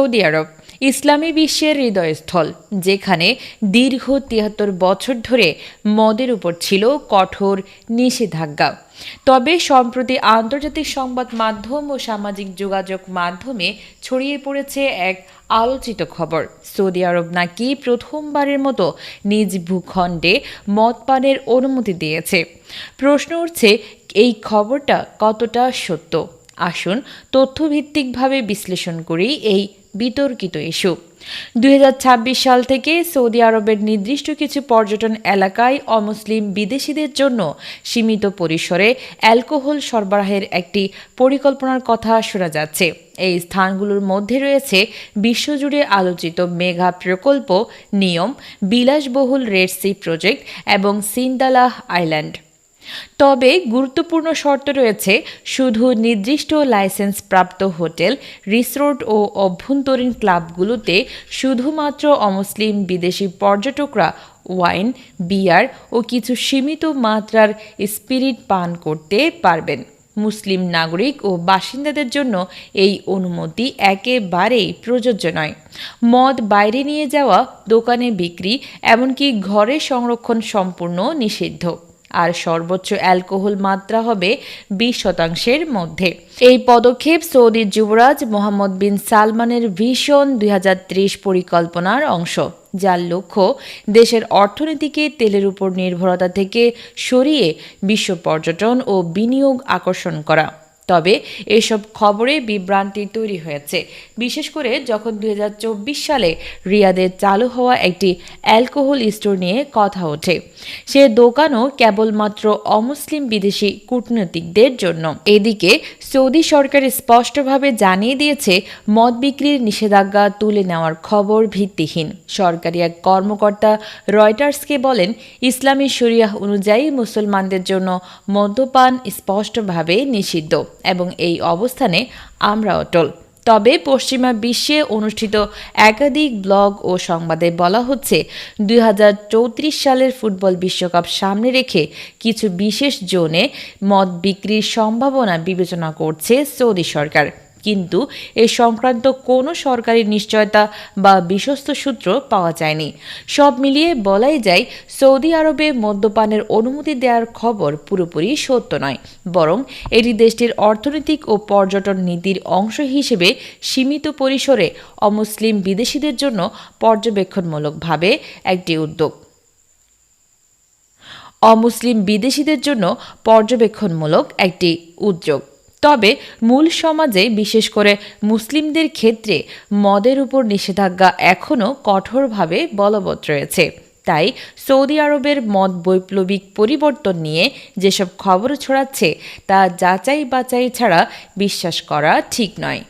Saudi আরব, ইসলামী বিশ্বের হৃদয়স্থল, যেখানে দীর্ঘ তিয়াত্তর বছর ধরে মদের উপর ছিল কঠোর নিষেধাজ্ঞা। তবে সম্প্রতি আন্তর্জাতিক সংবাদ মাধ্যম ও সামাজিক যোগাযোগ মাধ্যমে ছড়িয়ে পড়েছে এক আলোচিত খবর। সৌদি আরব নাকি প্রথমবারের মতো নিজ ভূখণ্ডে মদ পানের অনুমতি দিয়েছে। প্রশ্ন উঠছে, এই খবরটা কতটা সত্য? আসুন তথ্যভিত্তিকভাবে বিশ্লেষণ করি এই বিতর্কিত ইস্যু। দু হাজার ছাব্বিশ সাল থেকে সৌদি আরবের নির্দিষ্ট কিছু পর্যটন এলাকায় অমুসলিম বিদেশিদের জন্য সীমিত পরিসরে অ্যালকোহল সরবরাহের একটি পরিকল্পনার কথা শোনা যাচ্ছে। এই স্থানগুলোর মধ্যে রয়েছে বিশ্বজুড়ে আলোচিত মেঘা প্রকল্প, নিয়ম, বিলাসবহুল রেড সি প্রজেক্ট এবং সিন্দালাহ আইল্যান্ড। তবে গুরুত্বপূর্ণ শর্ত রয়েছে শুধু নির্দিষ্ট লাইসেন্স প্রাপ্ত হোটেল, রিসোর্ট ও অভ্যন্তরীণ ক্লাবগুলোতে শুধুমাত্র অমুসলিম বিদেশি পর্যটকরা ওয়াইন, বিয়ার ও কিছু সীমিত মাত্রার স্পিরিট পান করতে পারবেন। মুসলিম নাগরিক ও বাসিন্দাদের জন্য এই অনুমতি একেবারেই প্রযোজ্য নয়। মদ বাইরে নিয়ে যাওয়া, দোকানে বিক্রি, এমনকি ঘরে সংরক্ষণ সম্পূর্ণ নিষিদ্ধ। আর সর্বোচ্চ অ্যালকোহল মাত্রা হবে বিশ শতাংশের মধ্যে। এই পদক্ষেপ সৌদি যুবরাজ মোহাম্মদ বিন সালমানের ভীষণ দুই পরিকল্পনার অংশ, যার লক্ষ্য দেশের অর্থনীতিকে তেলের উপর নির্ভরতা থেকে সরিয়ে বিশ্ব পর্যটন ও বিনিয়োগ আকর্ষণ করা। তবে এসব খবরে বিভ্রান্তি তৈরি হয়েছে। বিশেষ করে যখন দু হাজার চব্বিশ সালে রিয়াদে চালু হওয়া একটি অ্যালকোহল স্টোর নিয়ে কথা ওঠে, সে দোকানও কেবলমাত্র অমুসলিম বিদেশি কূটনীতিকদের জন্য। এদিকে সৌদি সরকার স্পষ্টভাবে জানিয়ে দিয়েছে, মদ বিক্রির নিষেধাজ্ঞা তুলে নেওয়ার খবর ভিত্তিহীন। সরকারি এক কর্মকর্তা রয়টার্সকে বলেন, ইসলামী শরিয়াহ অনুযায়ী মুসলমানদের জন্য মদ্যপান স্পষ্টভাবে নিষিদ্ধ। এবং এই অবস্থানে আমরা অটল। তবে পশ্চিমা বিশ্বে অনুষ্ঠিত একাধিক ব্লগ ও সংবাদে বলা হচ্ছে, দুই হাজার চৌত্রিশ সালের ফুটবল বিশ্বকাপ সামনে রেখে কিছু বিশেষ জোনে মদ বিক্রির সম্ভাবনা বিবেচনা করছে সৌদি সরকার। কিন্তু এ সংক্রান্ত কোনো সরকারি নিশ্চয়তা বা বিশ্বস্ত সূত্র পাওয়া যায়নি। সব মিলিয়ে বলাই যায়, সৌদি আরবে মদ্যপানের অনুমতি দেওয়ার খবর পুরোপুরি সত্য নয়, বরং এটি দেশটির অর্থনৈতিক ও পর্যটন নীতির অংশ হিসেবে সীমিত পরিসরে অমুসলিম বিদেশিদের জন্য পর্যবেক্ষণমূলকভাবে একটি উদ্যোগ। অমুসলিম বিদেশিদের জন্য পর্যবেক্ষণমূলক একটি উদ্যোগ। তবে মূল সমাজে, বিশেষ করে মুসলিমদের ক্ষেত্রে, মদের উপর নিষেধাজ্ঞা এখনও কঠোরভাবে বলবৎ রয়েছে। তাই সৌদি আরবের মদ বৈপ্লবিক পরিবর্তন নিয়ে যেসব খবর ছড়াচ্ছে, তা যাচাই বাছাই ছাড়া বিশ্বাস করা ঠিক নয়।